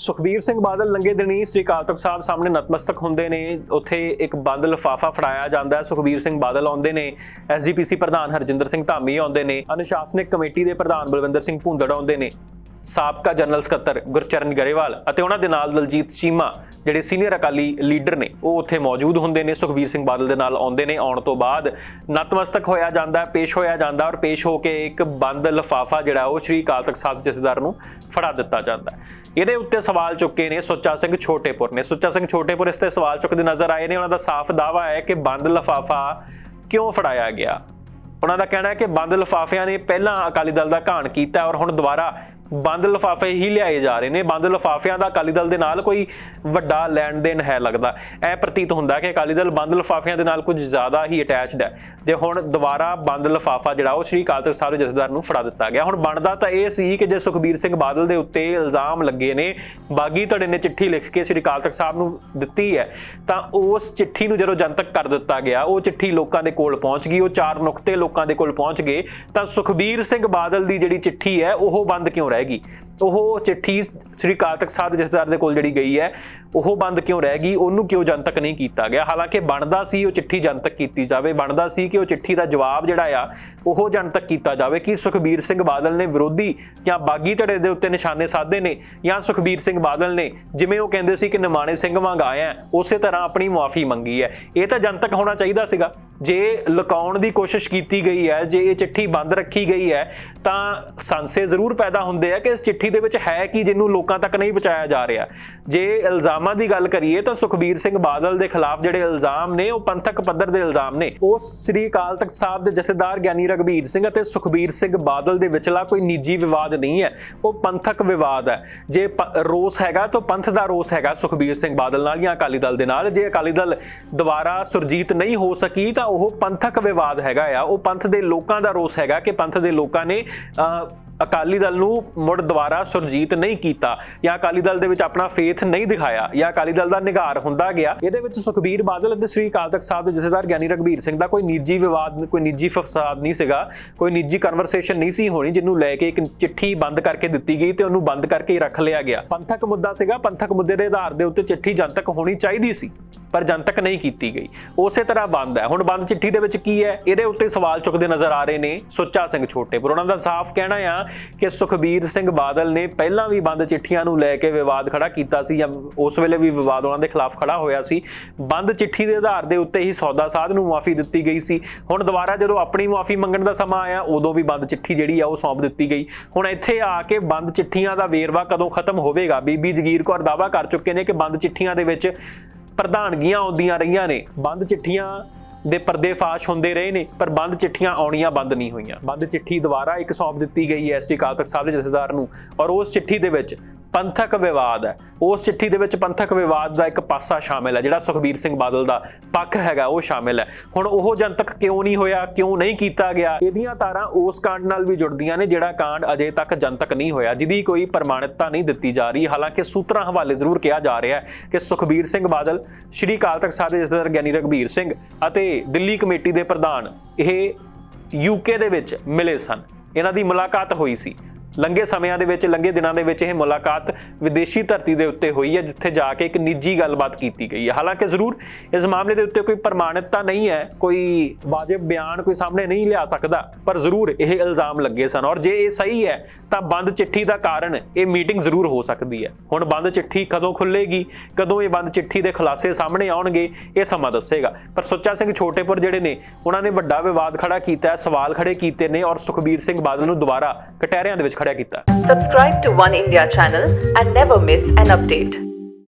ਸੁਖਬੀਰ ਸਿੰਘ ਬਾਦਲ ਲੰਗੇ ਦਿਨੀ ਸ੍ਰੀ ਅਕਾਲ ਤਖਤ ਸਾਹਿਬ ਸਾਹਮਣੇ ਨਤਮਸਤਕ ਹੁੰਦੇ ਨੇ, ਉੱਥੇ ਇੱਕ ਬੰਦ ਲਫਾਫਾ ਫੜਾਇਆ ਜਾਂਦਾ ਹੈ ਸੁਖਬੀਰ ਸਿੰਘ ਬਾਦਲ ਆਉਂਦੇ ਨੇ, ਐਸਜੀਪੀਸੀ ਪ੍ਰਧਾਨ ਹਰਜਿੰਦਰ ਸਿੰਘ ਧਾਮੀ ਆਉਂਦੇ ਨੇ, ਅਨੁਸ਼ਾਸਨਿਕ ਕਮੇਟੀ ਦੇ ਪ੍ਰਧਾਨ ਬਲਵਿੰਦਰ ਸਿੰਘ ਭੁੰਦੜ ਆਉਂਦੇ ਨੇ, ਸਾਬਕਾ ਜਨਰਲ ਸਕੱਤਰ ਗੁਰਚਰਨ ਗਰੇਵਾਲ ਅਤੇ ਉਹਨਾਂ ਦੇ ਨਾਲ ਦਲਜੀਤ ਚੀਮਾ ਜਿਹੜੇ ਸੀਨੀਅਰ ਅਕਾਲੀ ਲੀਡਰ ਨੇ, ਉਹ ਉੱਥੇ ਮੌਜੂਦ ਹੁੰਦੇ ਨੇ। ਸੁਖਬੀਰ ਸਿੰਘ ਬਾਦਲ ਦੇ ਨਾਲ ਆਉਂਦੇ ਨੇ। ਆਉਣ ਤੋਂ ਬਾਅਦ ਨਤਮਸਤਕ ਹੋਇਆ ਜਾਂਦਾ, ਪੇਸ਼ ਹੋਇਆ ਜਾਂਦਾ ਔਰ ਪੇਸ਼ ਹੋ ਕੇ ਇੱਕ ਬੰਦ ਲਫਾਫਾ ਜਿਹੜਾ, ਉਹ ਸ਼੍ਰੀ ਅਕਾਲ ਤਖਤ ਸਾਹਿਬ ਜਥੇਦਾਰ ਨੂੰ ਫੜਾ ਦਿੱਤਾ ਜਾਂਦਾ। ਇਹਦੇ ਉੱਤੇ ਸਵਾਲ ਚੁੱਕੇ ਨੇ ਸੁੱਚਾ ਸਿੰਘ ਛੋਟੇਪੁਰ ਨੇ। ਸੁੱਚਾ ਸਿੰਘ ਛੋਟੇਪੁਰ ਇਸ ਤੇ ਸਵਾਲ ਚੁੱਕਦੇ ਨਜ਼ਰ ਆਏ ਨੇ। ਉਹਨਾਂ ਦਾ ਸਾਫ਼ ਦਾਅਵਾ ਹੈ ਕਿ ਬੰਦ ਲਫਾਫਾ ਕਿਉਂ ਫੜਾਇਆ ਗਿਆ? ਉਹਨਾਂ ਦਾ ਕਹਿਣਾ ਹੈ ਕਿ ਬੰਦ ਲਫਾਫਿਆਂ ਨੇ ਪਹਿਲਾਂ ਅਕਾਲੀ ਦਲ ਦਾ ਘਾਣ ਕੀਤਾ ਔਰ ਹੁਣ ਦੁਬਾਰਾ ਬੰਦ ਲਫਾਫੇ ਹੀ ਲਿਆਏ ਜਾ ਰਹੇ ਨੇ। ਬੰਦ ਲਫਾਫਿਆਂ ਦਾ ਅਕਾਲੀ ਦਲ ਦੇ ਨਾਲ ਕੋਈ ਵੱਡਾ ਲੈਣ ਦੇਣ ਹੈ ਲੱਗਦਾ। ਇਹ ਪ੍ਰਤੀਤ ਹੁੰਦਾ ਕਿ ਅਕਾਲੀ ਦਲ ਬੰਦ ਲਫਾਫਿਆਂ ਦੇ ਨਾਲ ਕੁਝ ਜ਼ਿਆਦਾ ਹੀ ਅਟੈਚਡ ਹੈ। ਜੇ ਹੁਣ ਦੁਬਾਰਾ ਬੰਦ ਲਫਾਫਾ ਜਿਹੜਾ, ਉਹ ਸ਼੍ਰੀ ਅਕਾਲ ਤਖਤ ਸਾਹਿਬ ਦੇ ਜਥੇਦਾਰ ਨੂੰ ਫੜਾ ਦਿੱਤਾ ਗਿਆ। ਹੁਣ ਬਣਦਾ ਤਾਂ ਇਹ ਸੀ ਕਿ ਜੇ ਸੁਖਬੀਰ ਸਿੰਘ ਬਾਦਲ ਦੇ ਉੱਤੇ ਇਲਜ਼ਾਮ ਲੱਗੇ ਨੇ, ਬਾਗੀ ਧੜੇ ਨੇ ਚਿੱਠੀ ਲਿਖ ਕੇ ਸ਼੍ਰੀ ਅਕਾਲ ਤਖਤ ਸਾਹਿਬ ਨੂੰ ਦਿੱਤੀ ਹੈ, ਤਾਂ ਉਸ ਚਿੱਠੀ ਨੂੰ ਜਦੋਂ ਜਨਤਕ ਕਰ ਦਿੱਤਾ ਗਿਆ, ਉਹ ਚਿੱਠੀ ਲੋਕਾਂ ਦੇ ਕੋਲ ਪਹੁੰਚ ਗਈ, ਉਹ ਚਾਰ ਨੁਕਤੇ ਲੋਕਾਂ ਦੇ ਕੋਲ ਪਹੁੰਚ ਗਏ, ਤਾਂ ਸੁਖਬੀਰ ਸਿੰਘ ਬਾਦਲ ਦੀ ਜਿਹੜੀ ਚਿੱਠੀ ਹੈ, ਉਹ ਬੰਦ ਕਿਉਂ ਰਹਿ ਗਈ ਉਹ ਚਿੱਠੀ ਸ੍ਰੀ ਅਕਾਲ ਤਖਤ ਸਾਹਿਬ ਦੇ ਜਥੇਦਾਰ ਦੇ ਕੋਲ ਜਿਹੜੀ ਗਈ ਹੈ, ਉਹ ਬੰਦ ਕਿਉਂ ਰਹਿ ਗਈ? ਉਹਨੂੰ ਕਿਉਂ ਜਨਤਕ ਨਹੀਂ ਕੀਤਾ ਗਿਆ? ਹਾਲਾਂਕਿ ਬਣਦਾ ਸੀ ਉਹ ਚਿੱਠੀ ਜਨਤਕ ਕੀਤੀ ਜਾਵੇ, ਬਣਦਾ ਸੀ ਕਿ ਉਹ ਚਿੱਠੀ ਦਾ ਜਵਾਬ ਜਿਹੜਾ ਆ, ਉਹ ਜਨਤਕ ਕੀਤਾ ਜਾਵੇ ਕਿ ਸੁਖਬੀਰ ਸਿੰਘ ਬਾਦਲ ਨੇ ਵਿਰੋਧੀ ਜਾਂ ਬਾਗੀ ਧੜੇ ਦੇ ਉੱਤੇ ਨਿਸ਼ਾਨੇ ਸਾਧੇ ਨੇ ਜਾਂ ਸੁਖਬੀਰ ਸਿੰਘ ਬਾਦਲ ਨੇ ਜਿਵੇਂ ਉਹ ਕਹਿੰਦੇ ਸੀ ਕਿ ਨਿਮਾਣੇ ਸਿੰਘ ਵਾਂਗ ਆਇਆ, ਉਸੇ ਤਰ੍ਹਾਂ ਆਪਣੀ ਮੁਆਫੀ ਮੰਗੀ ਹੈ। ਇਹ ਤਾਂ ਜਨਤਕ ਹੋਣਾ ਚਾਹੀਦਾ ਸੀਗਾ। ਜੇ ਲੁਕਾਉਣ ਦੀ ਕੋਸ਼ਿਸ਼ ਕੀਤੀ ਗਈ ਹੈ, ਜੇ ਇਹ ਚਿੱਠੀ ਬੰਦ ਰੱਖੀ ਗਈ ਹੈ, ਤਾਂ ਸੰਸੇ ਜ਼ਰੂਰ ਪੈਦਾ ਹੁੰਦੇ ਆ ਕਿ ਇਸ ਚਿੱਠੀ ਦੇ ਵਿੱਚ ਹੈ ਕਿ ਜਿਹਨੂੰ ਲੋਕਾਂ ਤੱਕ ਨਹੀਂ ਪਹੁੰਚਾਇਆ ਜਾ ਰਿਹਾ। ਜੇ ਇਲਜ਼ਾਮਾਂ ਦੀ ਗੱਲ ਕਰੀਏ ਤਾਂ ਸੁਖਬੀਰ ਸਿੰਘ ਬਾਦਲ ਦੇ ਖਿਲਾਫ ਜਿਹੜੇ ਇਲਜ਼ਾਮ ਨੇ ਉਹ ਪੰਥਕ ਪੱਧਰ ਦੇ ਇਲਜ਼ਾਮ ਨੇ। ਉਹ ਸ੍ਰੀ ਅਕਾਲ ਤਖਤ ਸਾਹਿਬ ਦੇ ਜਥੇਦਾਰ ਗਿਆਨੀ ਰਗਬੀਰ ਸਿੰਘ ਅਤੇ ਸੁਖਬੀਰ ਸਿੰਘ ਬਾਦਲ ਦੇ ਵਿਚਲਾ ਕੋਈ ਨਿੱਜੀ ਵਿਵਾਦ ਨਹੀਂ ਹੈ। ਉਹ ਪੰਥਕ ਵਿਵਾਦ ਹੈ। ਜੇ ਰੋਸ ਹੈਗਾ ਤਾਂ ਪੰਥ ਦਾ ਰੋਸ ਹੈਗਾ ਸੁਖਬੀਰ ਸਿੰਘ ਬਾਦਲ ਨਾਲ ਜਾਂ ਅਕਾਲੀ ਦਲ ਦੇ ਨਾਲ। ਜੇ ਅਕਾਲੀ ਦਲ ਦੁਬਾਰਾ ਸੁਰਜੀਤ ਨਹੀਂ ਹੋ ਸਕੀ ਤਾਂ ਉਹ ਪੰਥਕ ਵਿਵਾਦ ਹੈਗਾ ਆ। ਉਹ ਪੰਥ ਦੇ ਲੋਕਾਂ ਦਾ ਰੋਸ ਹੈਗਾ ਕਿ ਪੰਥ ਦੇ ਲੋਕਾਂ ਨੇ ਅਹ, ਅਕਾਲੀ ਦਲ ਨੂੰ ਮੁੜ ਦੁਬਾਰਾ ਸੁਰਜੀਤ ਨਹੀਂ ਕੀਤਾ ਜਾਂ ਅਕਾਲੀ ਦਲ ਦੇ ਵਿੱਚ ਆਪਣਾ ਫੇਥ ਨਹੀਂ ਦਿਖਾਇਆ ਜਾਂ ਅਕਾਲੀ ਦਲ ਦਾ ਨਿਗਾਰ ਹੁੰਦਾ ਗਿਆ। ਇਹਦੇ ਵਿੱਚ ਸੁਖਬੀਰ ਬਾਦਲ ਅਤੇ ਸ੍ਰੀ ਅਕਾਲ ਤਖਤ ਸਾਹਿਬ ਦੇ ਜਥੇਦਾਰ ਗਿਆਨੀ ਰਗਬੀਰ ਸਿੰਘ ਦਾ ਕੋਈ ਨਿੱਜੀ ਵਿਵਾਦ, ਕੋਈ ਨਿੱਜੀ ਫਸਾਦ ਨਹੀਂ ਸੀਗਾ, ਕੋਈ ਨਿੱਜੀ ਕਨਵਰਸੇਸ਼ਨ ਨਹੀਂ ਸੀ ਹੋਣੀ ਜਿਹਨੂੰ ਲੈ ਕੇ ਇੱਕ ਚਿੱਠੀ ਬੰਦ ਕਰਕੇ ਦਿੱਤੀ ਗਈ ਤੇ ਉਹਨੂੰ ਬੰਦ ਕਰਕੇ ਰੱਖ ਲਿਆ ਗਿਆ। ਪੰਥਕ ਮੁੱਦਾ ਸੀਗਾ, ਪੰਥਕ ਮੁੱਦੇ ਦੇ ਆਧਾਰ ਦੇ ਉੱਤੇ ਚਿੱਠੀ ਜਨਤਕ ਹੋਣੀ ਚਾਹੀਦੀ ਸੀ। ਪਰ ਜਨਤਕ ਨਹੀਂ ਕੀਤੀ ਗਈ। ਉਸੇ ਤਰ੍ਹਾਂ ਬੰਦ ਹੈ। ਹੁਣ ਬੰਦ ਚਿੱਠੀ ਦੇ ਵਿੱਚ ਕੀ ਹੈ? ਇਹਦੇ ਉੱਤੇ ਸਵਾਲ ਚੁੱਕਦੇ ਨਜ਼ਰ ਆ ਰਹੇ ਨੇ ਸੁੱਚਾ ਸਿੰਘ ਛੋਟੇਪੁਰ ਉਹਨਾਂ ਦਾ ਸਾਫ਼ ਕਹਿਣਾ ਆ ਕਿ ਸੁਖਬੀਰ ਸਿੰਘ ਬਾਦਲ ਨੇ ਪਹਿਲਾਂ ਵੀ ਬੰਦ ਚਿੱਠੀਆਂ ਨੂੰ ਲੈ ਕੇ ਵਿਵਾਦ ਖੜਾ ਕੀਤਾ ਸੀ ਜਾਂ ਉਸ ਵੇਲੇ ਵੀ ਵਿਵਾਦ ਉਹਨਾਂ ਦੇ ਖਿਲਾਫ ਖੜਾ ਹੋਇਆ ਸੀ। ਬੰਦ ਚਿੱਠੀ ਦੇ ਆਧਾਰ ਦੇ ਉੱਤੇ ਹੀ ਸੌਦਾ ਸਾਧ ਨੂੰ ਮਾਫੀ ਦਿੱਤੀ ਗਈ ਸੀ। ਹੁਣ ਦੁਬਾਰਾ ਜਦੋਂ ਆਪਣੀ ਮਾਫੀ ਮੰਗਣ ਦਾ ਸਮਾਂ ਆਇਆ, ਉਦੋਂ ਵੀ ਬੰਦ ਚਿੱਠੀ ਜਿਹੜੀ ਆ ਉਹ ਸੌਂਪ ਦਿੱਤੀ ਗਈ। ਹੁਣ ਇੱਥੇ ਆ ਕੇ ਬੰਦ ਚਿੱਠੀਆਂ ਦਾ ਵੇਰਵਾ ਕਦੋਂ ਖਤਮ ਹੋਵੇਗਾ? ਬੀਬੀ ਜਗੀਰ ਕੌਰ ਦਾਵਾ ਕਰ ਚੁੱਕੇ ਨੇ ਕਿ ਬੰਦ ਚਿੱਠੀਆਂ ਦੇ ਵਿੱਚ ਪ੍ਰਧਾਨਗੀਆਂ ਆਉਂਦੀਆਂ ਰਹੀਆਂ ਨੇ। ਬੰਦ ਚਿੱਠੀਆਂ ਦੇ ਪਰਦੇ ਫਾਸ਼ ਹੁੰਦੇ ਰਹੇ ਨੇ, ਪਰ ਬੰਦ ਚਿੱਠੀਆਂ ਆਉਣੀਆਂ ਬੰਦ ਨਹੀਂ ਹੋਈਆਂ। ਬੰਦ ਚਿੱਠੀ ਦੁਬਾਰਾ ਇੱਕ ਸੌਂਪ ਦਿੱਤੀ ਗਈ ਹੈ ਐਸਟੀ ਅਕਾਲ ਤਖਤ ਸਾਹਿਬ ਦੇ ਜਥੇਦਾਰ ਨੂੰ ਔਰ ਉਸ ਚਿੱਠੀ ਦੇ ਵਿੱਚ ਪੰਥਕ ਵਿਵਾਦ ਹੈ। ਉਸ ਚਿੱਠੀ ਦੇ ਵਿੱਚ ਪੰਥਕ ਵਿਵਾਦ ਦਾ ਇੱਕ ਪਾਸਾ ਸ਼ਾਮਿਲ ਹੈ, ਜਿਹੜਾ ਸੁਖਬੀਰ ਸਿੰਘ ਬਾਦਲ ਦਾ ਪੱਖ ਹੈਗਾ, ਉਹ ਸ਼ਾਮਿਲ ਹੈ। ਹੁਣ ਉਹ ਜਨਤਕ ਕਿਉਂ ਨਹੀਂ ਹੋਇਆ, ਕਿਉਂ ਨਹੀਂ ਕੀਤਾ ਗਿਆ? ਇਹਦੀਆਂ ਤਾਰਾਂ ਉਸ ਕਾਂਡ ਨਾਲ ਵੀ ਜੁੜਦੀਆਂ ਨੇ, ਜਿਹੜਾ ਕਾਂਡ ਅਜੇ ਤੱਕ ਜਨਤਕ ਨਹੀਂ ਹੋਇਆ, ਜਿਹਦੀ ਕੋਈ ਪ੍ਰਮਾਣਿਕਤਾ ਨਹੀਂ ਦਿੱਤੀ ਜਾ ਰਹੀ। ਹਾਲਾਂਕਿ ਸੂਤਰਾਂ ਹਵਾਲੇ ਜ਼ਰੂਰ ਕਿਹਾ ਜਾ ਰਿਹਾ ਹੈ ਕਿ ਸੁਖਬੀਰ ਸਿੰਘ ਬਾਦਲ, ਸ਼੍ਰੀ ਅਕਾਲ ਤਖਤ ਸਾਹਿਬ ਦੇ ਜਥੇਦਾਰ ਗਿਆਨੀ ਰਗਬੀਰ ਸਿੰਘ ਅਤੇ ਦਿੱਲੀ ਕਮੇਟੀ ਦੇ ਪ੍ਰਧਾਨ ਇਹ ਯੂਕੇ ਦੇ ਵਿੱਚ ਮਿਲੇ ਸਨ। ਇਹਨਾਂ ਦੀ ਮੁਲਾਕਾਤ ਹੋਈ ਸੀ। ਲੰਗੇ ਸਮਿਆਂ ਦੇ ਵਿੱਚ ਲੰਗੇ ਦਿਨਾਂ ਦੇ ਵਿੱਚ ਇਹ ਮੁਲਾਕਾਤ ਵਿਦੇਸ਼ੀ ਧਰਤੀ ਦੇ ਉੱਤੇ ਹੋਈ ਹੈ, ਜਿੱਥੇ ਜਾ ਕੇ ਇੱਕ ਨਿੱਜੀ ਗੱਲਬਾਤ ਕੀਤੀ ਗਈ ਹੈ। ਹਾਲਾਂਕਿ ਜ਼ਰੂਰ ਇਸ ਮਾਮਲੇ ਦੇ ਉੱਤੇ ਕੋਈ ਪ੍ਰਮਾਣਿਕਤਾ ਨਹੀਂ ਹੈ, ਕੋਈ ਵਾਜਬ ਬਿਆਨ ਕੋਈ ਸਾਹਮਣੇ ਨਹੀਂ ਲਿਆ ਸਕਦਾ, ਪਰ ਜ਼ਰੂਰ ਇਹ ਇਲਜ਼ਾਮ ਲੱਗੇ ਸਨ। ਔਰ ਜੇ ਇਹ ਸਹੀ ਹੈ, ਤਾਂ ਬੰਦ ਚਿੱਠੀ ਦਾ ਕਾਰਨ ਇਹ ਮੀਟਿੰਗ ਜ਼ਰੂਰ ਹੋ ਸਕਦੀ ਹੈ। ਹੁਣ ਬੰਦ ਚਿੱਠੀ ਕਦੋਂ ਖੁੱਲੇਗੀ ਕਦੋਂ ਇਹ ਬੰਦ ਚਿੱਠੀ ਦੇ ਖੁਲਾਸੇ ਸਾਹਮਣੇ ਆਉਣਗੇ, ਇਹ ਸਮਾਂ ਦੱਸੇਗਾ। ਪਰ ਸੁੱਚਾ ਸਿੰਘ ਛੋਟੇਪੁਰ ਜਿਹੜੇ ਨੇ, ਉਹਨਾਂ ਨੇ ਵੱਡਾ ਵਿਵਾਦ ਖੜਾ ਕੀਤਾ ਹੈ, ਸਵਾਲ ਖੜੇ ਕੀਤੇ ਨੇ ਔਰ ਸੁਖਬੀਰ ਸਿੰਘ ਬਾਦਲ ਨੂੰ ਦੁਬਾਰਾ ਕਟਹਿਰਿਆਂ ਦੇ ਵਿੱਚ ਖੜੇ ਕੀਤਾ subscribe to One India channel and never miss an update